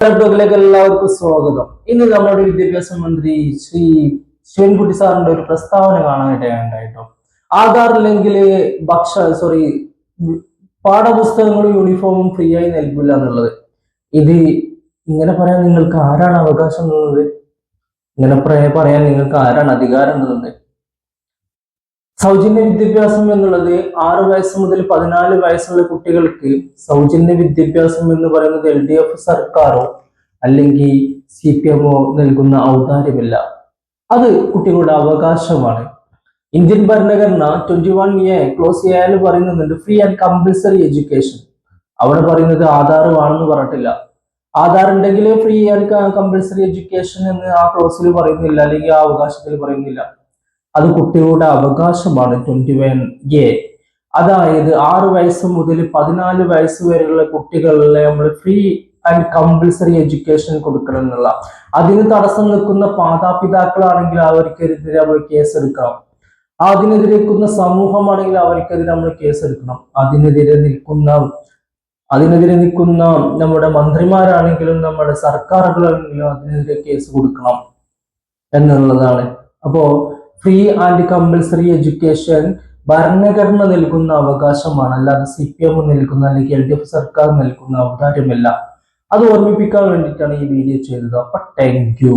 ിലേക്ക് എല്ലാവർക്കും സ്വാഗതം. ഇന്ന് നമ്മുടെ വിദ്യാഭ്യാസ മന്ത്രി ശ്രീ ശിവൻകുട്ടി സാറിന്റെ ഒരു പ്രസ്താവന കാണാനായിട്ടുണ്ടായിട്ടോ ആധാർ ഇല്ലെങ്കിൽ ഭക്ഷ സോറി പാഠപുസ്തകങ്ങളും യൂണിഫോമും ഫ്രീ ആയി നൽകില്ല എന്നുള്ളത്. ഇത് ഇങ്ങനെ പറയാൻ നിങ്ങൾക്ക് ആരാണ് അവകാശം തന്നത്? ഇങ്ങനെ പറ- പറയാൻ നിങ്ങൾക്ക് ആരാണ് അധികാരം തന്നത്? സൗജന്യ വിദ്യാഭ്യാസം എന്നുള്ളത് ആറ് വയസ്സ് മുതൽ പതിനാല് വയസ്സുള്ള കുട്ടികൾക്ക് സൗജന്യ വിദ്യാഭ്യാസം എന്ന് പറയുന്നത് എൽ ഡി എഫ് സർക്കാരോ അല്ലെങ്കിൽ സി പി എമ്മോ നൽകുന്ന ഔദാര്യമില്ല. അത് കുട്ടികളുടെ അവകാശമാണ്. ഇന്ത്യൻ ഭരണഘടന ട്വന്റി വൺ എ ക്ലോസ് ചെയ്യാൻ പറയുന്നുണ്ട് ഫ്രീ ആൻഡ് കമ്പൽസറി എഡ്യൂക്കേഷൻ. അവിടെ പറയുന്നത് ആധാർ വേണമെന്ന് പറഞ്ഞിട്ടില്ല. ആധാർ ഉണ്ടെങ്കിൽ ഫ്രീ ആൻഡ് കമ്പൽസറി എഡ്യൂക്കേഷൻ എന്ന് ആ ക്ലോസിൽ പറയുന്നില്ല അല്ലെങ്കിൽ ആ അവകാശത്തിൽ പറയുന്നില്ല. അത് കുട്ടികളുടെ അവകാശമാണ് ട്വന്റി വൺ എ അതായത് ആറ് വയസ്സ് മുതൽ പതിനാല് വയസ്സ് വരെയുള്ള കുട്ടികളിലെ നമ്മൾ ഫ്രീ ആൻഡ് കമ്പൽസറി എഡ്യൂക്കേഷൻ കൊടുക്കണം എന്നുള്ള. അതിന് തടസ്സം നിൽക്കുന്ന മാതാപിതാക്കളാണെങ്കിൽ അവർക്കെതിരെ നമ്മൾ കേസ് എടുക്കണം അതിനെതിരെ നിൽക്കുന്ന സമൂഹമാണെങ്കിൽ അവർക്കെതിരെ നമ്മൾ കേസ് എടുക്കണം അതിനെതിരെ നിൽക്കുന്ന അതിനെതിരെ നിൽക്കുന്ന നമ്മുടെ മന്ത്രിമാരാണെങ്കിലും നമ്മുടെ സർക്കാരുകളാണെങ്കിലും അതിനെതിരെ കേസ് കൊടുക്കണം എന്നുള്ളതാണ്. അപ്പോ ഫ്രീ ആൻഡ് കമ്പൽസറി എഡ്യൂക്കേഷൻ ഭരണഘടന നൽകുന്ന അവകാശമാണ്. അല്ലാതെ സി പി എം നൽകുന്ന അല്ലെങ്കിൽ എൽ ഡി എഫ് സർക്കാർ നൽകുന്ന അവകാശമല്ല അത് ഓർമ്മിപ്പിക്കാൻ വേണ്ടിയിട്ടാണ് ഈ വീഡിയോ ചെയ്തത്. അപ്പൊ താങ്ക് യു